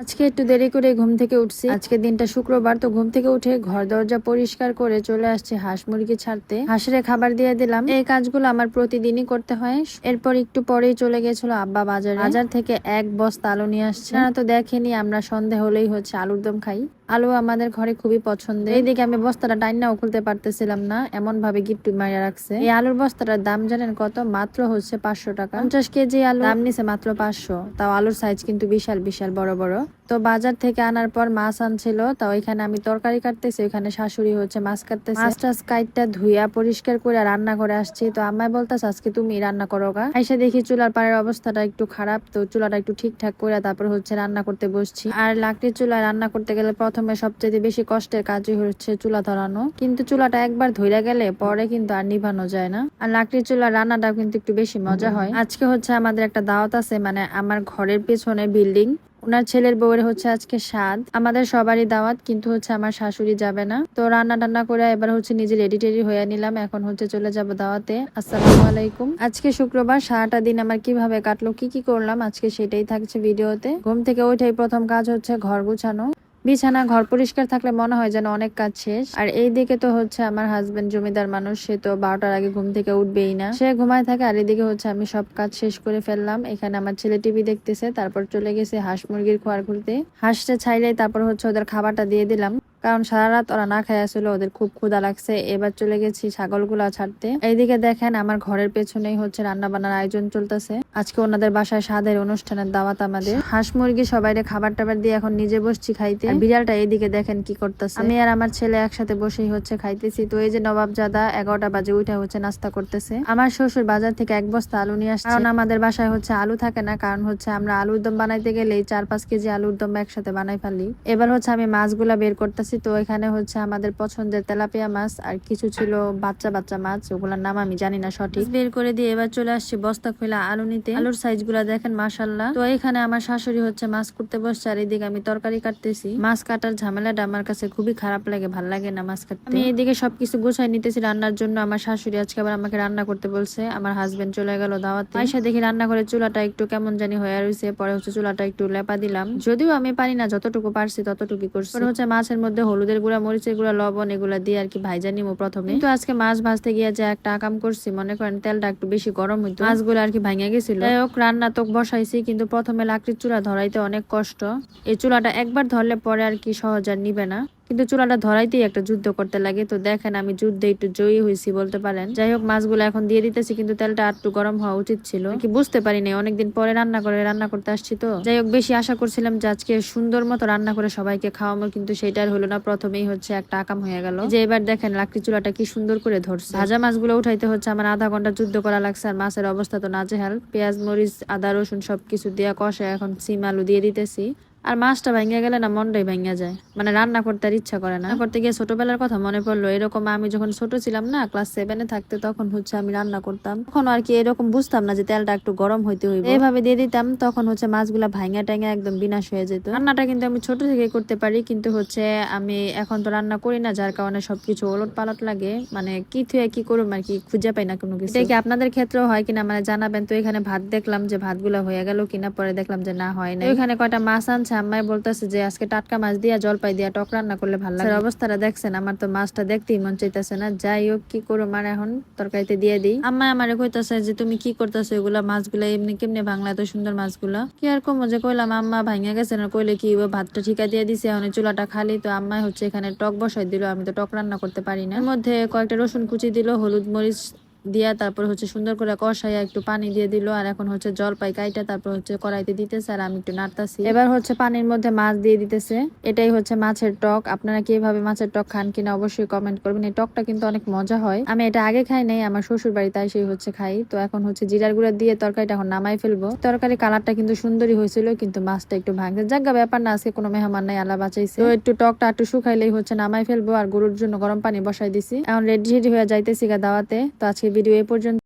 আজকে একটু দেরি করে ঘুম থেকে উঠছি। আজকে দিনটা শুক্রবার, তো ঘুম থেকে উঠে ঘর দরজা পরিষ্কার করে চলে আসছে হাঁস মুরগি ছাড়তে। হাঁসের খাবার দিয়ে দিলাম। এই কাজগুলো আমার প্রতিদিনই করতে হয়। এরপর একটু পরেই চলে গেছিল আব্বা বাজার। বাজার থেকে এক বস্তা আলু নিয়ে আসছে। না তো দেখেনি, আমরা সন্ধে হলেই হচ্ছে আলুর দম খাই। আলু আমাদের ঘরে খুবই পছন্দের। এইদিকে আমি বস্তাটা টাইনাও খুলতে পারতেছিলাম না এমন ভাবে গিট্টু মারিয়া রাখছে। এই আলুর বস্তাটার দাম জানেন কত? মাত্র হচ্ছে পাঁচশো টাকা। পঞ্চাশ কেজি আলু। দাম নিছে মাত্র পাঁচশো। তাও আলুর সাইজ কিন্তু বিশাল বিশাল, বড় বড়। তো বাজার থেকে আনার পর মাছ আনছিল, তো ওইখানে আমি তরকারি কাটতেছি, ওইখানে শাশুড়ি হচ্ছে মাছ কাটতেছে। মাছ কাইটটা ধুইয়া পরিষ্কার করে রান্না করে আসছি। তো আম্মাই বলতেছে, আজকে তুমি রান্না করো গা। এসে দেখি চুলার পাড়ের অবস্থাটা একটু খারাপ, তো চুলাটা একটু ঠিকঠাক করে তারপর হচ্ছে রান্না করতে বসছি। আর লাকড়ির চুলায় রান্না করতে গেলে প্রথমে সবচেয়ে বেশি কষ্টের কাজই হচ্ছে চুলা ধরানো। কিন্তু চুলাটা একবার ধইরা গেলে পরে কিন্তু আর নিভানো যায় না। আর লাকড়ির চুলা রান্নাটাও কিন্তু একটু বেশি মজা হয়। আজকে হচ্ছে আমাদের একটা দাওয়াত আছে মানে আমার ঘরের পেছনে বিল্ডিং। ওনার ছেলের বউয়ের হচ্ছে আজকে স্বাদ আমাদের সবারই দাওয়াত, কিন্তু হচ্ছে আমার শাশুড়ি যাবে না। তো রান্না টান্না করে এবার হচ্ছে নিজে রেডি টেডি হয়ে নিলাম। এখন হচ্ছে চলে যাব দাওয়াতে। আসসালামু আলাইকুম। আজকে শুক্রবার, সারাটা দিন আমার কীভাবে কাটলো, কি কি করলাম, আজকে সেটাই থাকছে ভিডিওতে। ঘুম থেকে ওইটাই প্রথম কাজ হচ্ছে ঘর গুছানো। বিছানা, ঘর পরিষ্কার থাকলে মনে হয় যেন অনেক কাজ শেষ। আর এই দিকে তো হচ্ছে আমার হাজবেন্ড জমিদার মানুষ, সে তো বারোটার আগে ঘুম থেকে উঠবেই না। সে ঘুমায় থাকে আর এদিকে হচ্ছে আমি সব কাজ শেষ করে ফেললাম। এখানে আমার ছেলে টিভি দেখতেছে, তারপর চলে গেছে হাঁস মুরগির খোয়ার খুলতে। হাঁসটা ছাইলেই তারপর হচ্ছে ওদের খাবারটা দিয়ে দিলাম। কারণ সারা রাত ওরা না খাই আসলে ওদের খুব ক্ষুধা লাগছে। এবার চলে গেছি ছাগলগুলা ছাড়তে। এইদিকে দেখেন আমার ঘরের পেছনেই হচ্ছে রান্না বান্নার আয়োজন চলতেছে। আজকে ওনাদের বাসায় স্বাদের অনুষ্ঠানের দাওয়াত আমাদের। হাঁস মুরগি সবাইরে খাবার টাবার দিয়ে এখন নিজে বসছি খাইতে। বিড়ালটা এইদিকে দেখেন কি করতেছে। আমি আর আমার ছেলে একসাথে বসেই হচ্ছে খাইতেছি। তো এই যে নবাব জাদা এগারোটা বাজে উঠে হচ্ছে নাস্তা করতেছে। আমার শ্বশুর বাজার থেকে এক বস্তা আলু নিয়ে আসছে। কারণ আমাদের বাসায় হচ্ছে আলু থাকে না। কারণ হচ্ছে আমরা আলুর দম বানাইতে গেলেই চার পাঁচ কেজি আলুর দম একসাথে বানাই ফেলি। এবার হচ্ছে আমি মাছগুলা বের করতেছি। তো এখানে হচ্ছে আমাদের পছন্দের তেলাপিয়া মাছ আর কিছু ছিল বাচ্চা বাচ্চা মাছ। ওগুলোর নাম আমি জানি না সঠিক। বের করে দিয়ে এবার চলে আসছি। বস্তা খোলা আলু নিতে। আলুর সাইজগুলা দেখেন মাসাল্লাহ তো এখানে আমার শাশুড়ি হচ্ছে মাছ করতে বসছে আর এদিকে আমি তরকারি কাটতেছি। মাছ কাটার ঝামেলাটা আমার কাছে খুবই খারাপ লাগে ভালো লাগে না মাছ কাটতে। আমি এদিকে সবকিছু গুছাই নিতেছি রান্নার জন্য। আমার শাশুড়ি আজকে আবার আমাকে রান্না করতে বলছে। আমার হাজবেন্ড চলে গেল দাওয়াতে। আইসা দেখি রান্না করে চুলাটা একটু কেমন জানি হয়ে রয়েছে পরে হচ্ছে চুলাটা একটু লেপা দিলাম। যদিও আমি পারি না যতটুকু পারছি ততটুকু করছি। পরে হচ্ছে মাছের মধ্যে হলুদের গুঁড়া মরিচের গুঁড়া লবণ এগুলা দিয়ে আর কি ভাইজা নিবো প্রথমে। কিন্তু আজকে মাছ ভাজতে গিয়ে যে একটা আকাম করছি মনে করেন তেলটা একটু বেশি গরম হইতো। মাছগুলো আর কি ভাঙে গেছিল। যাই হোক, রান্না তো বসাইছি, কিন্তু প্রথমে লাকড়ির চুলা ধরাইতে অনেক কষ্ট। এই চুলাটা একবার ধরলে পরে আর কি সহজ আর নিবে না। কিন্তু চুলাটা ধরাইতেই একটা যুদ্ধ করতে লাগে। তো দেখেন আমি যুদ্ধে একটু জয়ী হয়েছি বলতে পারেন। যাই হোক, মাছগুলো এখন দিয়ে দিতেছি, কিন্তু তেলটা আর একটু গরম হওয়া উচিত ছিল। কি বুঝতে পারিনি, অনেকদিন পরে রান্না করে, রান্না করতে আসছি তো। যাই হোক, বেশি আশা করছিলাম যে আজকে সুন্দর মতো রান্না করে সবাইকে খাওয়াবো, কিন্তু সেটা আর হলো না। প্রথমেই হচ্ছে একটা আকাম হয়ে গেল। যে এবার দেখেন, লাকড়ি চুলাটা কি সুন্দর করে ধরছে। ভাজা মাছগুলো উঠাইতে হচ্ছে, আমার আধা ঘণ্টা যুদ্ধ করা লাগছে, আর মাছের অবস্থা তো নাজেহাল। পেঁয়াজ, মরিচ, আদা, রসুন সবকিছু দিয়া কষে এখন সিম, আলু দিয়ে দিতেছি। আর মাছটা ভাঙিয়া গেলে না মনটাই ভাঙিয়া যায়। মানে রান্না করতে আর ইচ্ছা করে না। করতে গিয়ে ছোটবেলার কথা মনে পড়ল, এরকম আমি যখন ছোট ছিলাম না ক্লাস সেভেনে থাকতে তখন হচ্ছে আমি রান্না করতাম। তখন আর কি এরকম বুঝতাম না যে তেলটা একটু গরম হইতে হইবে। এইভাবে দিয়ে দিতাম, তখন হচ্ছে মাছগুলা ভাঙা টাঙা একদম বিনাশ হয়ে যেত। রান্নাটা কিন্তু আমি ছোট থেকে করতে পারি, কিন্তু হচ্ছে আমি এখন তো রান্না করি না, যার কারণে সবকিছু ওলট পালট লাগে। মানে কি থুয়ে কি করুম আর কি খুঁজে পাই না কোনো কিছু। কি আপনাদের ক্ষেত্রেও হয় কিনা মানে জানাবেন। তো এখানে ভাত দেখলাম যে ভাতগুলো হয়ে গেল কিনা, পরে দেখলাম যে না হয় না এখানে কয়টা মাছ আনছে আম্মাই বলতেছে যে আজকে টাটকা মাছ দিয়া জলপাই দিয়া টক রান্না করলে ভালো লাগে। অবস্থাটা দেখছেন আমার তো মাছটা দেখতেই মন চাইতেছে না। যাই হোক কি করো মার এখন? তরকারিতে দিয়ে দিই। আম্মাই আমারে কইতাছে যে তুমি কি করতেছো এগুলা? মাছগুলা এমনি কেমনে বাংলা এত সুন্দর মাছগুলা? কি আর কম যে কইলাম আম্মা ভাঙা গেছে না কইলে কি ও ভাতটা ঠিকা দিয়ে দিছে এখন চুলাটা খালি। তো আম্মাই হচ্ছে এখানে টক বসাই দিল আমি তো টক রান্না করতে পারি না। এর মধ্যে কয়েকটা রসুন কুচি দিল হলুদ মরিচ দিয়া তারপর হচ্ছে সুন্দর করে কষাইয়া একটু পানি দিয়ে দিল, আর এখন হচ্ছে জল পাই কাইটা তারপর হচ্ছে কড়াইতে দিতেছে আর আমি একটু নাড়তাছি। এবার হচ্ছে পানির মধ্যে মাছ দিয়ে দিতেছে। এটাই হচ্ছে মাছের টক। আপনারা কীভাবে মাছের টক খান কিনা অবশ্যই কমেন্ট করবেন। এই টকটা কিন্তু অনেক মজা হয়। আমি এটা আগে খাই নাই, আমার শ্বশুর বাড়ি তাই সেই হচ্ছে খাই। তো এখন হচ্ছে জিরার গুঁড়া দিয়ে তরকারিটা এখন নামাই ফেলব। তরকারি কালারটা কিন্তু সুন্দরই হয়েছিল, কিন্তু মাছটা একটু ভাঙছে। জাগা ব্যাপার না, আজকে কোনো মেহমান নাই আলা বাঁচাইছে। তো একটু টকটা একটু শুকাইলেই হচ্ছে নামাই ফেলব, আর গরুর জন্য গরম পানি বসাই দিছি। এখন রেডি রেডি হয়ে যাইতেছি গা দাওয়াতে। তো আজকে ভিডিও এ পর্যন্ত